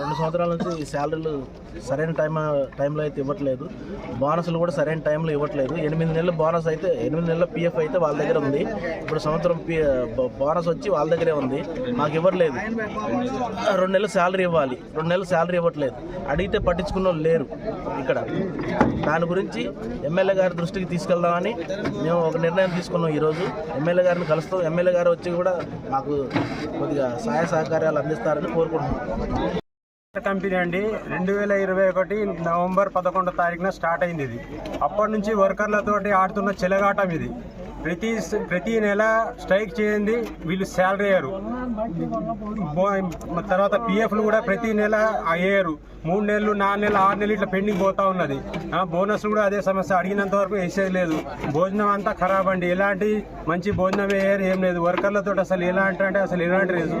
రెండు సంవత్సరాల నుంచి శాలరీలు సరైన టైం టైంలో అయితే ఇవ్వట్లేదు. బోనస్లు కూడా సరైన టైంలో ఇవ్వట్లేదు. ఎనిమిది నెలల బోనస్ అయితే ఎనిమిది నెలల పిఎఫ్ అయితే వాళ్ళ దగ్గర ఉంది. ఇప్పుడు సంవత్సరం పి బ- బోనస్ వచ్చి వాళ్ళ దగ్గరే ఉంది. మాకు ఇవ్వట్లేదు. రెండు నెలలు శాలరీ ఇవ్వాలి. రెండు నెలలు శాలరీ ఇవ్వట్లేదు. అడిగితే పట్టించుకున్న వాళ్ళు లేరు ఇక్కడ. దాని గురించి ఎమ్మెల్యే గారి దృష్టికి తీసుకెళ్దామని మేము ఒక నిర్ణయం తీసుకున్నాం ఈరోజు. ఎమ్మెల్యే గారిని కలుస్తాం. ఎమ్మెల్యే గారు వచ్చి కూడా మాకు కొద్దిగా సహాయ సహకార్యాలు అందిస్తారని కోరుకుంటున్నాం. కంపెనీ అండి రెండు వేల ఇరవై ఒకటి నవంబర్ పదకొండో తారీఖున స్టార్ట్ అయింది ఇది. అప్పటి నుంచి వర్కర్లతోటి ఆడుతున్న చెలగాటం ఇది. ప్రతి ప్రతి నెల స్ట్రైక్ చేయండి వీళ్ళు శాలరీ అయ్యారు. బో- తర్వాత పిఎఫ్లు కూడా ప్రతి నెల అయ్యారు. మూడు నెలలు నాలుగు నెలలు ఆరు నెలలు ఇట్లా పెండింగ్ పోతా ఉన్నది. ఆ, బోనస్ కూడా అదే సమస్య. అడిగినంత వరకు వేసేది లేదు. భోజనం అంతా ఖరాబ్ అండి. ఎలాంటి మంచి భోజనం వేయరు ఏం లేదు. వర్కర్లతో అసలు ఎలాంటి అంటే అసలు ఎలాంటి లేదు.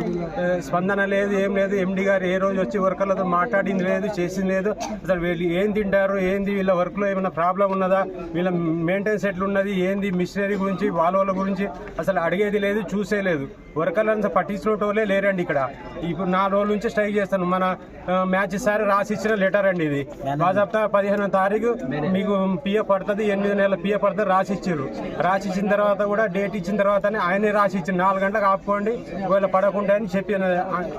స్పందన లేదు ఏం లేదు. ఎండి గారు ఏ రోజు వచ్చి వర్కర్లతో మాట్లాడింది లేదు చేసింది లేదు. అసలు వీళ్ళు ఏం తింటారు ఏంది? వీళ్ళ వర్క్లో ఏమైనా ప్రాబ్లం ఉన్నదా? వీళ్ళ మెయింటెనెన్స్ ఎట్లున్నది? ఏంది? మిషనరీ గురించి వాళ్ళ గురించి అసలు అడిగేది లేదు చూసే లేదు. వర్కర్లను పట్టించుకునేటోళ్ళే లేరండి ఇక్కడ. ఇప్పుడు నాలుగు రోజుల నుంచి స్ట్రైక్ చేస్తాను మన మ్యాచ్ సార్ రాసి ఇచ్చిన లెటర్ అండి ఇది. బాజాబ్తా పదిహేనో తారీఖు మీకు పిఎఫ్ పడుతుంది ఎనిమిది నెలల పిఎఫ్ పడుతుంది రాసి ఇచ్చారు రాసి ఇచ్చిన తర్వాత కూడా డేట్ ఇచ్చిన తర్వాతనే ఆయనే రాసి ఇచ్చిన నాలుగు గంటలకు ఆపుకోండి ఒకవేళ పడకుండా అని చెప్పి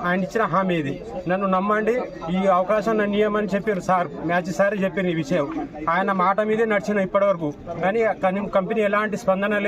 ఆయన ఇచ్చిన హామీ ఇది. నన్ను నమ్మండి ఈ అవకాశం నన్ను ఇవ్వమని చెప్పారు సార్. మ్యాచ్ సార్ చెప్పారు ఈ విషయం. ఆయన మాట మీదే నడిచిన ఇప్పటివరకు. కానీ కంపెనీ ఎలాంటి స్పందన